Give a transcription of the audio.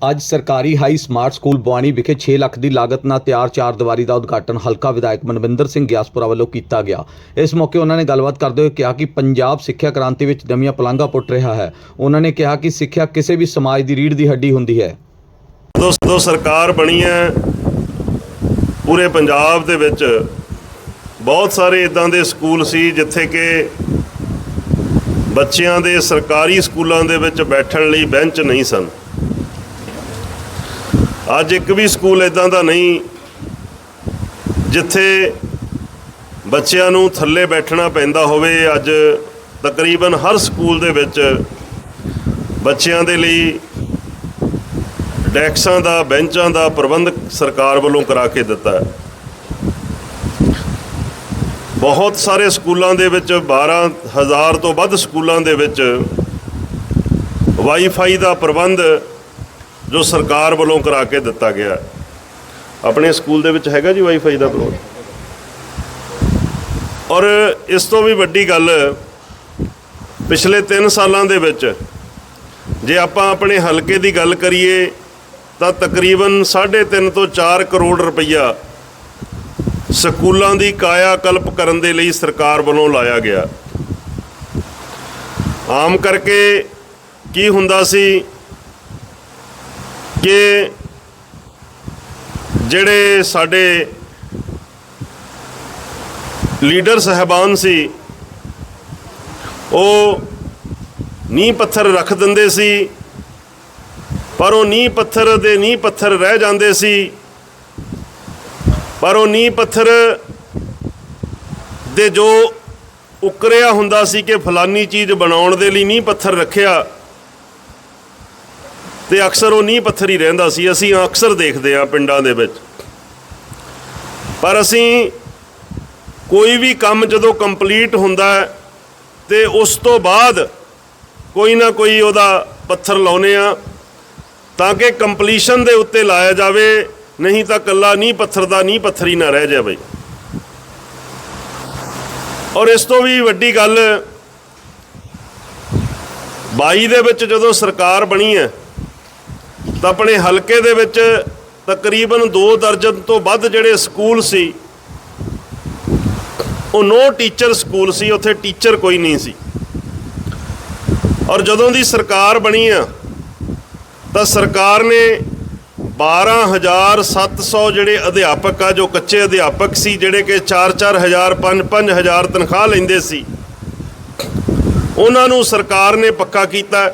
ਅੱਜ ਸਰਕਾਰੀ high smart school Bawani ਵਿਖੇ 6 ਲੱਖ ਦੀ ਲਾਗਤ ਨਾਲ ਤਿਆਰ ਚਾਰ ਦੀਵਾਰੀ ਦਾ ਉਦਘਾਟਨ ਹਲਕਾ ਵਿਧਾਇਕ ਮਨਵਿੰਦਰ ਸਿੰਘ ਗਿਆਸਪੁਰਾ ਵੱਲੋਂ ਕੀਤਾ ਗਿਆ। ਇਸ ਮੌਕੇ ਉਹਨਾਂ ਨੇ ਗੱਲਬਾਤ ਕਰਦੇ ਹੋਏ ਕਿਹਾ ਕਿ ਪੰਜਾਬ ਸਿੱਖਿਆ ਕ੍ਰਾਂਤੀ ਵਿੱਚ ਨਵੀਆਂ ਪਲਾਂਘਾਂ ਪੁੱਟ ਰਿਹਾ ਹੈ। ਉਹਨਾਂ ਨੇ ਕਿਹਾ ਕਿ ਸਿੱਖਿਆ ਕਿਸੇ ਵੀ ਸਮਾਜ ਦੀ ਰੀੜ੍ਹ ਦੀ ਹੱਡੀ ਹੁੰਦੀ ਹੈ। ਦੋਸਤੋ, ਸਰਕਾਰ ਬਣੀ ਹੈ। ਪੂਰੇ ਪੰਜਾਬ ਦੇ ਵਿੱਚ ਬਹੁਤ ਸਾਰੇ ਇਦਾਂ ਦੇ ਸਕੂਲ ਸੀ ਜਿੱਥੇ ਕਿ ਬੱਚਿਆਂ ਦੇ ਸਰਕਾਰੀ ਸਕੂਲਾਂ ਦੇ ਵਿੱਚ ਬੈਠਣ ਲਈ ਬੈਂਚ ਨਹੀਂ ਸਨ। ਅੱਜ ਇੱਕ ਵੀ ਸਕੂਲ ਇਦਾਂ ਦਾ ਨਹੀਂ ਜਿੱਥੇ ਬੱਚਿਆਂ ਨੂੰ ਥੱਲੇ ਬੈਠਣਾ ਪੈਂਦਾ ਹੋਵੇ। ਅੱਜ ਤਕਰੀਬਨ ਹਰ ਸਕੂਲ ਦੇ ਵਿੱਚ ਬੱਚਿਆਂ ਦੇ ਲਈ ਡੈਕਸਾਂ ਦਾ, ਬੈਂਚਾਂ ਦਾ ਪ੍ਰਬੰਧ ਸਰਕਾਰ ਵੱਲੋਂ ਕਰਾ ਕੇ ਦਿੱਤਾ ਹੈ। ਬਹੁਤ ਸਾਰੇ ਸਕੂਲਾਂ ਦੇ ਵਿੱਚ 12000 ਤੋਂ ਵੱਧ ਸਕੂਲਾਂ ਦੇ ਵਿੱਚ ਵਾਈਫਾਈ ਦਾ ਪ੍ਰਬੰਧ ਜੋ ਸਰਕਾਰ ਵੱਲੋਂ ਕਰਾ ਕੇ ਦਿੱਤਾ ਗਿਆ ਆਪਣੇ ਸਕੂਲ ਦੇ ਵਿੱਚ ਹੈਗਾ ਜੀ ਵਾਈਫਾਈ ਦਾ ਪ੍ਰਬੰਧ ਔਰ ਇਸ ਤੋਂ ਵੀ ਵੱਡੀ ਗੱਲ, ਪਿਛਲੇ 3 ਸਾਲਾਂ ਦੇ ਵਿੱਚ ਜੇ ਆਪਾਂ ਆਪਣੇ ਹਲਕੇ ਦੀ ਗੱਲ ਕਰੀਏ, ਤਾਂ ਤਕਰੀਬਨ 3.5 ਤੋਂ 4 ਕਰੋੜ ਰੁਪਈਆ ਸਕੂਲਾਂ ਦੀ ਕਾਇਆ ਕਲਪ ਕਰਨ ਦੇ ਲਈ ਸਰਕਾਰ ਵੱਲੋਂ ਲਾਇਆ ਗਿਆ। ਆਮ ਕਰਕੇ ਕੀ ਹੁੰਦਾ ਸੀ ਕਿ ਜਿਹੜੇ ਸਾਡੇ ਲੀਡਰ ਸਹਿਬਾਨ ਸੀ, ਉਹ ਨੀਂਹ ਪੱਥਰ ਰੱਖ ਦਿੰਦੇ ਸੀ, ਪਰ ਉਹ ਨੀਂਹ ਪੱਥਰ ਦੇ ਨੀਂਹ ਪੱਥਰ ਰਹਿ ਜਾਂਦੇ ਸੀ, ਪਰ ਉਹ ਨੀਂਹ ਪੱਥਰ ਦੇ ਜੋ ਉਕਰਿਆ ਹੁੰਦਾ ਸੀ ਕਿ ਫਲਾਨੀ ਚੀਜ਼ ਬਣਾਉਣ ਦੇ ਲਈ ਨੀਂਹ ਪੱਥਰ ਰੱਖਿਆ ਤੇ ਅਕਸਰ ਉਹ ਨੀਂਹ ਪੱਥਰ ਹੀ ਰਹਿੰਦਾ ਸੀ, ਅਸੀਂ ਅਕਸਰ ਦੇਖਦੇ ਹਾਂ ਪਿੰਡਾਂ ਦੇ ਵਿੱਚ। ਪਰ ਅਸੀਂ ਕੋਈ ਵੀ ਕੰਮ ਜਦੋਂ ਕੰਪਲੀਟ ਹੁੰਦਾ ਹੈ ਤੇ ਉਸ ਤੋਂ ਬਾਅਦ ਕੋਈ ਨਾ ਕੋਈ ਉਹਦਾ ਪੱਥਰ ਲਾਉਨੇ ਆ ਤਾਂ ਕਿ ਕੰਪਲੀਸ਼ਨ ਦੇ ਉੱਤੇ ਲਾਇਆ ਜਾਵੇ, ਨਹੀਂ ਤਾਂ ਕੱਲਾ ਨਹੀਂ ਪੱਥਰ ਦਾ ਨਹੀਂ ਪੱਥਰ ਹੀ ਨਾ ਰਹਿ ਜਾਵੇ। ਔਰ ਇਸ ਤੋਂ ਵੀ ਵੱਡੀ ਗੱਲ 22 ਦੇ ਵਿੱਚ ਜਦੋਂ ਸਰਕਾਰ ਬਣੀ ਹੈ ਤਾਂ ਆਪਣੇ ਹਲਕੇ ਦੇ ਵਿੱਚ ਤਕਰੀਬਨ 2 ਦਰਜਨ ਤੋਂ ਵੱਧ ਜਿਹੜੇ ਸਕੂਲ ਸੀ, ਉਹ ਨੋ ਟੀਚਰ ਸਕੂਲ ਸੀ, ਉੱਥੇ ਟੀਚਰ ਕੋਈ ਨਹੀਂ ਸੀ। ਔਰ ਜਦੋਂ ਦੀ ਸਰਕਾਰ ਬਣੀ ਆ, ਤਾਂ ਸਰਕਾਰ ਨੇ 12700 ਜਿਹੜੇ ਅਧਿਆਪਕ ਆ, ਜੋ ਕੱਚੇ ਅਧਿਆਪਕ ਸੀ, ਜਿਹੜੇ ਕਿ 4-4000 5-5000 ਤਨਖਾਹ ਲੈਂਦੇ ਸੀ, ਉਹਨਾਂ ਨੂੰ ਸਰਕਾਰ ਨੇ ਪੱਕਾ ਕੀਤਾ।